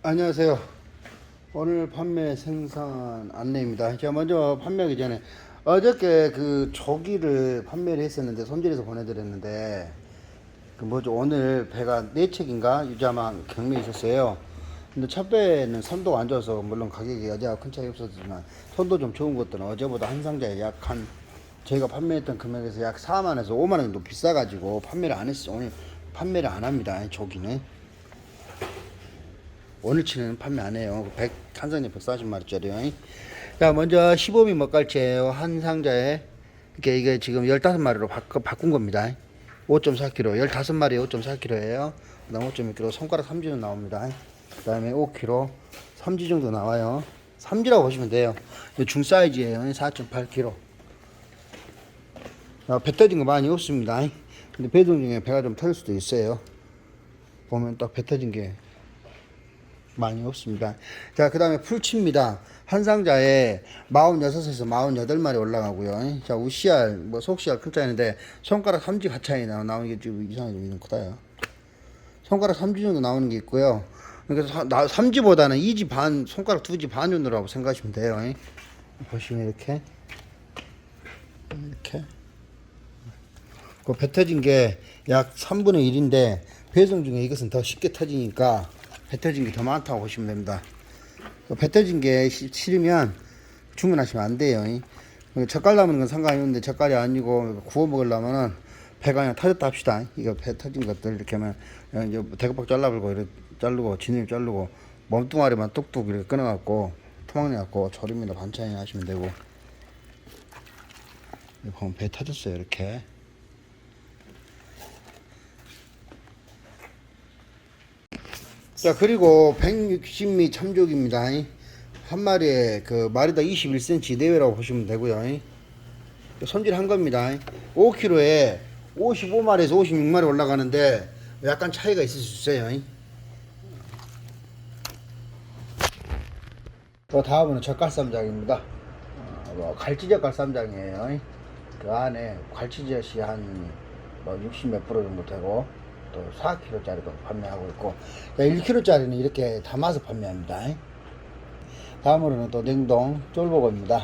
안녕하세요. 오늘 판매 생산 안내입니다. 제가 먼저 판매하기 전에 어저께 그 조기를 판매를 했었는데 손질해서 보내드렸는데 그 뭐죠 오늘 배가 네 척인가 유자만 경매에 있었어요. 근데 첫 배는 선도가 안 좋아서 물론 가격이 어제와 큰 차이 없었지만 선도 좀 좋은 것들은 어제보다 한 상자에 약 한 저희가 판매했던 금액에서 약 4만에서 5만 원 정도 비싸가지고 판매를 안 했어요. 오늘 판매를 안 합니다. 조기는. 오늘치는 판매 안 해요. 100, 한 상자 140마리짜리요. 자, 먼저 15미 먹갈치예요. 한 상자에. 이게, 이게 지금 15마리로 바꿔, 바꾼 겁니다. 5.4kg. 15마리에 5.4kg예요. 그 다음 5.1kg. 손가락 3지는 나옵니다. 그 다음에 5kg. 3지 정도 나와요. 3지라고 보시면 돼요. 중 사이즈예요. 4.8kg. 아, 배 터진 거 많이 없습니다. 근데 배동 중에 배가 좀 터질 수도 있어요. 보면 딱 배 터진 게 많이 없습니다. 자, 그 다음에 풀치입니다. 한 상자에 46에서 48마리 올라가고요. 자, 우씨알, 뭐, 속씨알 큰 차이인데, 손가락 3지 가차이 나, 나오는 게 좀 이상하게 좀 크다요. 손가락 3지 정도 나오는 게 있고요. 그래서 3지보다는 2지 반, 손가락 2지 반 정도라고 생각하시면 돼요. 보시면 이렇게. 이렇게. 그배 터진 게 약 3분의 1인데, 배송 중에 이것은 더 쉽게 터지니까, 배 터진 게 더 많다고 보시면 됩니다. 터진 게 시- 싫으면 주문하시면 안 돼요. 그 젓갈 남은 건 상관이 없는데 젓갈이 아니고 구워 먹으려면은 배가 그냥 터졌다 합시다. 이거 배 터진 것들 이렇게 하면 이제 대각박 잘라버리고 이렇게 자르고 진을 자르고 몸뚱아리만 뚝뚝 이렇게 끊어갖고 토막내 갖고 조림이나 반찬이나 하시면 되고 보면 배 터졌어요 이렇게 자 그리고 160미 참족입니다. 한 마리에 그 마리당 21cm 내외라고 보시면 되고요. 손질한 겁니다. 5kg에 55마리에서 56마리 올라가는데 약간 차이가 있을 수 있어요. 또 다음은 젓갈쌈장입니다. 어, 뭐 갈치젓 갈 쌈장이에요. 그 안에 갈치젓이 한뭐 60몇 프로 정도 되고 또 4kg짜리도 판매하고 있고 1kg짜리는 이렇게 담아서 판매합니다. 다음으로는 또 냉동 쫄보고입니다.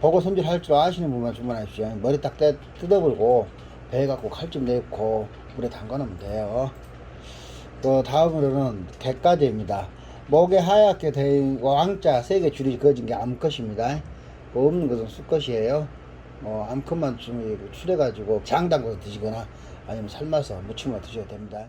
보고 손질할 줄 아시는 분만 주문하십시오. 머리 딱 떼- 뜯어버리고 배에 갖고 칼집 내고 물에 담가놓으면 돼요. 또 다음으로는 갯가재입니다. 목에 하얗게 된 왕자 세개 줄이 그어진 게 암컷입니다. 그 없는 것은 수컷이에요. 어, 암컷만 좀 추려가지고 장 담궈서 드시거나 아니면 삶아서 무침으로 드셔도 됩니다.